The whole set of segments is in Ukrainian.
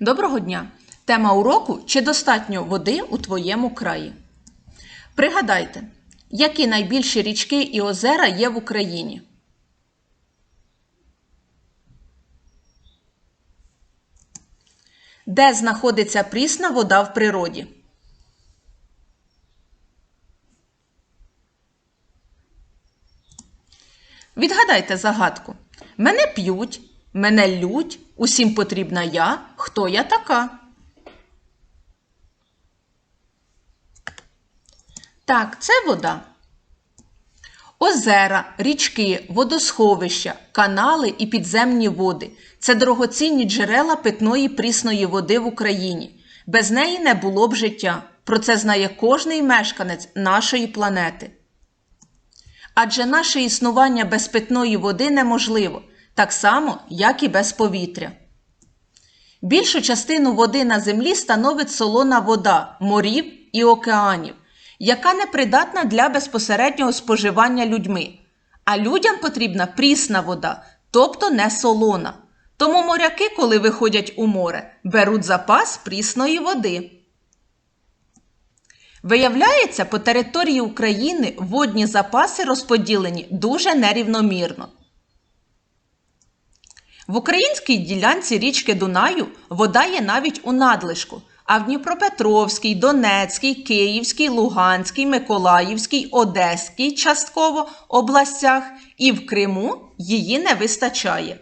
Доброго дня! Тема уроку чи достатньо води у твоєму краї? Пригадайте, які найбільші річки і озера є в Україні? Де знаходиться прісна вода в природі? Відгадайте загадку. Мене п'ють, мене лють, усім потрібна я. Хто я така? Так, це вода. Озера, річки, водосховища, канали і підземні води це дорогоцінні джерела питної прісної води в Україні. Без неї не було б життя. Про це знає кожний мешканець нашої планети. Адже наше існування без питної води неможливо, так само, як і без повітря. Більшу частину води на землі становить солона вода морів і океанів, яка не придатна для безпосереднього споживання людьми. А людям потрібна прісна вода, тобто не солона. Тому моряки, коли виходять у море, беруть запас прісної води. Виявляється, по території України водні запаси розподілені дуже нерівномірно. В українській ділянці річки Дунаю вода є навіть у надлишку, а в Дніпропетровській, Донецькій, Київській, Луганській, Миколаївській, Одеській частково областях і в Криму її не вистачає.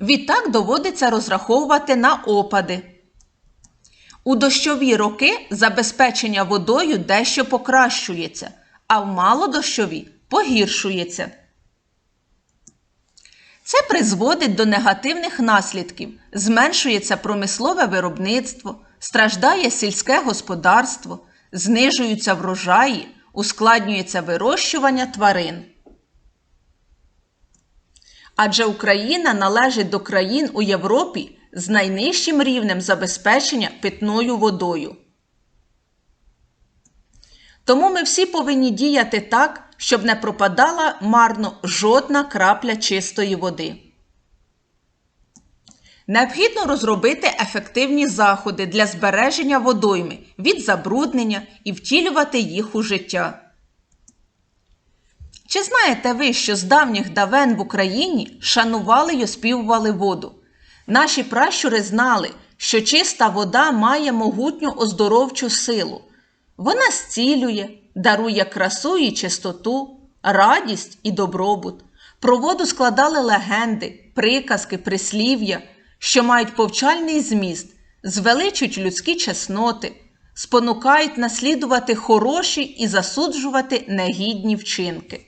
Відтак доводиться розраховувати на опади. У дощові роки забезпечення водою дещо покращується, а в малодощові погіршується. Це призводить до негативних наслідків, зменшується промислове виробництво, страждає сільське господарство, знижуються врожаї, ускладнюється вирощування тварин. Адже Україна належить до країн у Європі з найнижчим рівнем забезпечення питною водою. Тому ми всі повинні діяти так, щоб не пропадала марно жодна крапля чистої води. Необхідно розробити ефективні заходи для збереження водойми від забруднення і втілювати їх у життя. Чи знаєте ви, що з давніх давен в Україні шанували й оспівували воду? Наші пращури знали, що чиста вода має могутню оздоровчу силу. Вона зцілює, дарує красу і чистоту, радість і добробут. Про воду складали легенди, приказки, прислів'я, що мають повчальний зміст, звеличують людські чесноти, спонукають наслідувати хороші і засуджувати негідні вчинки.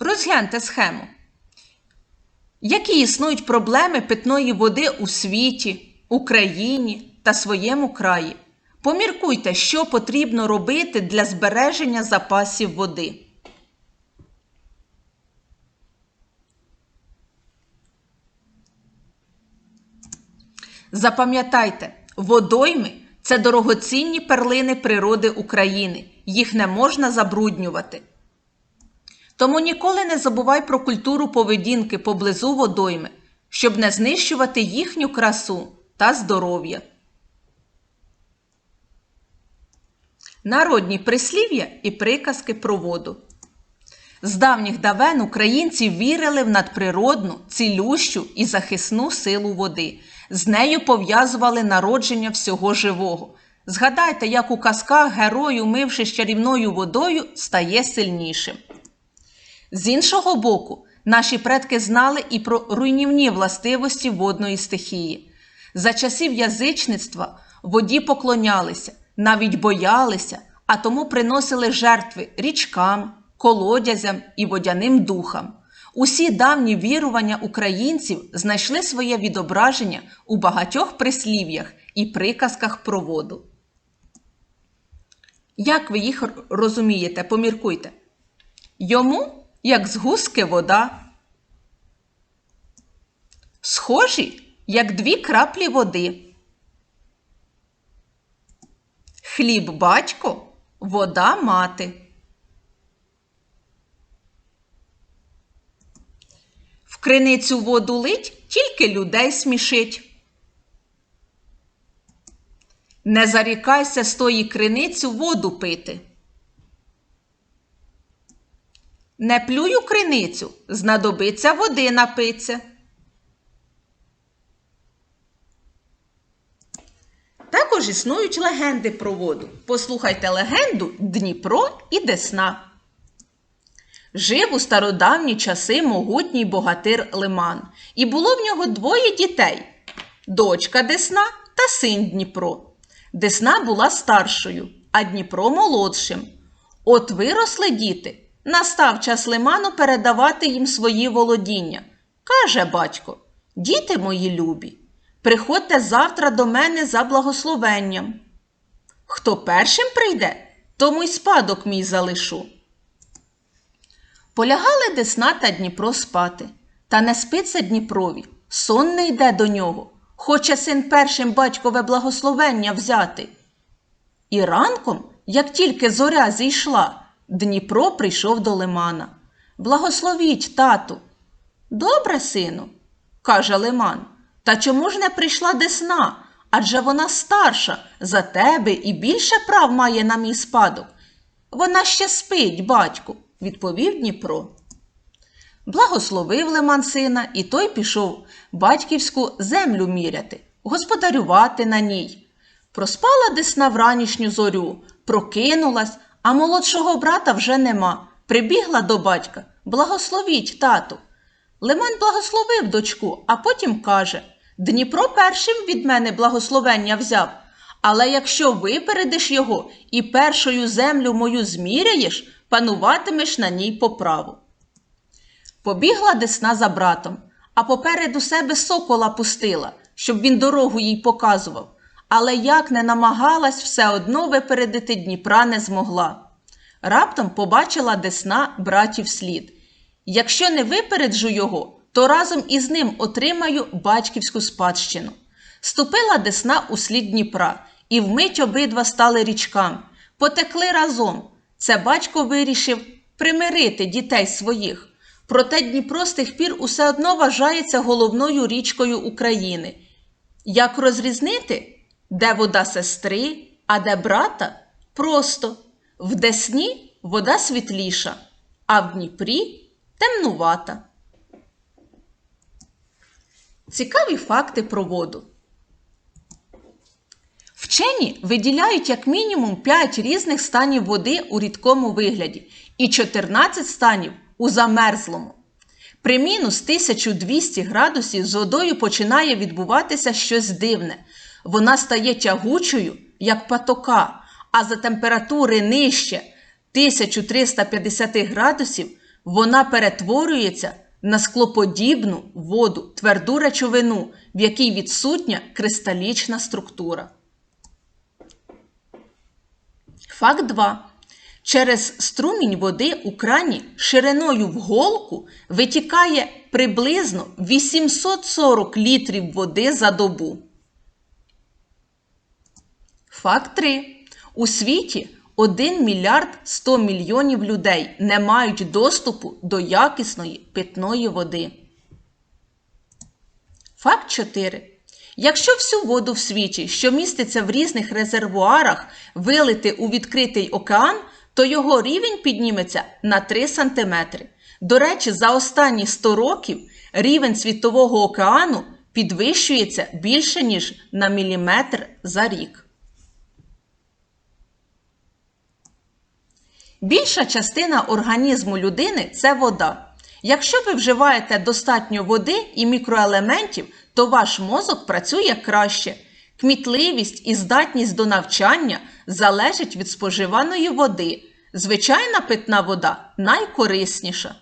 Розгляньте схему. Які існують проблеми питної води у світі, Україні та своєму краї? Поміркуйте, що потрібно робити для збереження запасів води. Запам'ятайте, водойми це дорогоцінні перлини природи України. Їх не можна забруднювати. Тому ніколи не забувай про культуру поведінки поблизу водойми, щоб не знищувати їхню красу та здоров'я. Народні прислів'я і приказки про воду. З давніх давен українці вірили в надприродну, цілющу і захисну силу води. З нею пов'язували народження всього живого. Згадайте, як у казках герой, умившись чарівною водою, стає сильнішим. З іншого боку, наші предки знали і про руйнівні властивості водної стихії. За часів язичництва воді поклонялися, навіть боялися, а тому приносили жертви річкам, колодязям і водяним духам. Усі давні вірування українців знайшли своє відображення у багатьох прислів'ях і приказках про воду. Як ви їх розумієте, поміркуйте. Йому, як з гуски вода, схожі, як дві краплі води. Хліб батько, вода мати. В криницю воду лить, тільки людей смішить. Не зарікайся з тої криницю воду пити. Не плюю криницю, знадобиться води напиться. Також існують легенди про воду. Послухайте легенду Дніпро і Десна. Жив у стародавні часи могутній богатир Лиман, і було в нього двоє дітей дочка Десна та син Дніпро. Десна була старшою, а Дніпро молодшим. От виросли діти. Настав час Лиману передавати їм свої володіння. Каже батько: Діти мої любі, приходьте завтра до мене за благословенням. Хто першим прийде, тому й спадок мій залишу. Полягали Десна та Дніпро спати, та не спиться Дніпрові, сон не йде до нього, хоче син першим батькове благословення взяти. І ранком, як тільки зоря зійшла, Дніпро прийшов до лимана. Благословіть, тату. Добре, сину, каже лиман. Та чому ж не прийшла десна? Адже вона старша за тебе і більше прав має на мій спадок. Вона ще спить, батьку, відповів Дніпро. Благословив лиман сина, і той пішов батьківську землю міряти, господарювати на ній. Проспала десна вранішню зорю, прокинулась, а молодшого брата вже нема. Прибігла до батька Благословіть, тату. Лиман благословив дочку, а потім каже Дніпро першим від мене благословення взяв. Але якщо випередиш його і першою землю мою зміряєш, пануватимеш на ній по праву. Побігла десна за братом, а попереду себе сокола пустила, щоб він дорогу їй показував. Але як не намагалась, все одно випередити Дніпра не змогла. Раптом побачила десна братів слід. Якщо не випереджу його, то разом із ним отримаю батьківську спадщину. Ступила десна у слід Дніпра, і вмить обидва стали річками. Потекли разом. Це батько вирішив примирити дітей своїх. Проте Дніпро з тих пір усе одно вважається головною річкою України. Як розрізнити, де вода сестри, а де брата? Просто в Десні вода світліша, а в Дніпрі темнувата. Цікаві факти про воду. Вчені виділяють як мінімум 5 різних станів води у рідкому вигляді і 14 станів у замерзлому. При мінус 1200 градусів з водою починає відбуватися щось дивне. Вона стає тягучою, як патока, а за температури нижче 1350 градусів вона перетворюється на склоподібну воду, тверду речовину, в якій відсутня кристалічна структура. Факт 2. Через струмінь води у крані шириною в голку витікає приблизно 840 літрів води за добу. Факт 3. У світі 1 мільярд 100 мільйонів людей не мають доступу до якісної питної води. Факт 4. Якщо всю воду в світі, що міститься в різних резервуарах, вилити у відкритий океан, то його рівень підніметься на 3 см. До речі, за останні 100 років рівень Світового океану підвищується більше, ніж на міліметр за рік. Більша частина організму людини це вода. Якщо ви вживаєте достатньо води і мікроелементів, то ваш мозок працює краще. Кмітливість і здатність до навчання залежать від споживаної води. Звичайна питна вода найкорисніша.